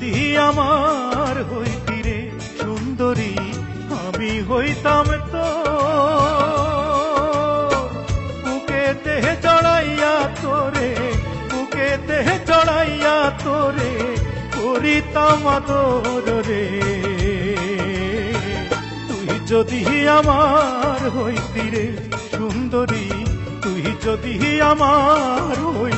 যদি আমার হইতি রে সুন্দরী, আমি হইতাম তো। বুকে বুকেতে চড়াইয়া তোরে বুকে বুকেতে চড়াইয়া তোরে করিতাম রে। তুই যদি আমার হইতি রে সুন্দরী, তুই যদি আমার হইতি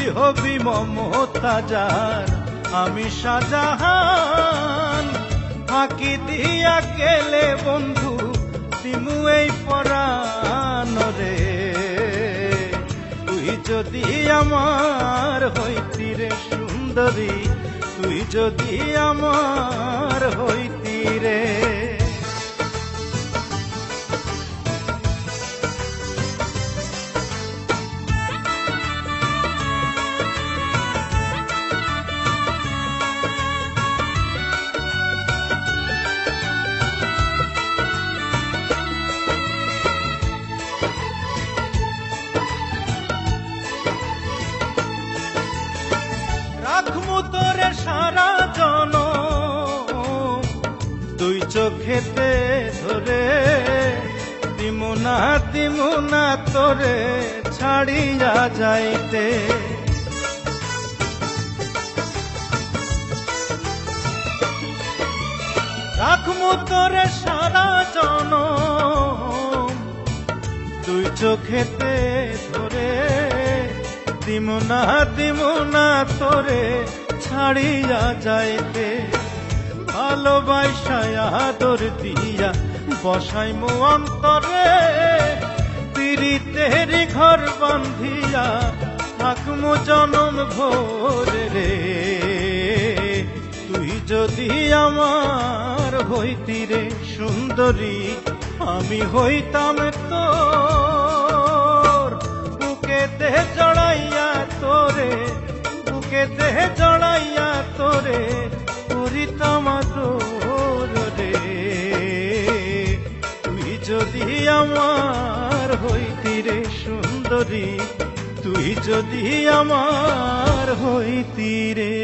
তুই হবি মমতাজার। আমি সাজাহান ফাঁকি দিয়া গেলে বন্ধু, দিমু এই পরাণ রে। তুই যদি আমার হইতি রে সুন্দরী, তুই যদি আমার হইতি রে তোরে সারা জন দুই চোখেতে ধরে দিমুনা দিমুনা তোরে ছাড়িয়া যাইতে। রাখমু তোরে সারা জন দুই চোখেতে ধরে দিমুনা দিমুনা তোরে ছাড়িয়া যাইতে। ভালোবাসায় আদর দিয়া বসাই মু অন্তরে। পিরিতের ঘর বান্ধিয়া থাকমু জনম ভোরে রে। তুই যদি আমার হইতি রে সুন্দরী, আমি হইতাম তোর করিতাম তোর রে তুই যদি আমার হইতি রে সুন্দরী তুই যদি আমার হইতি রে।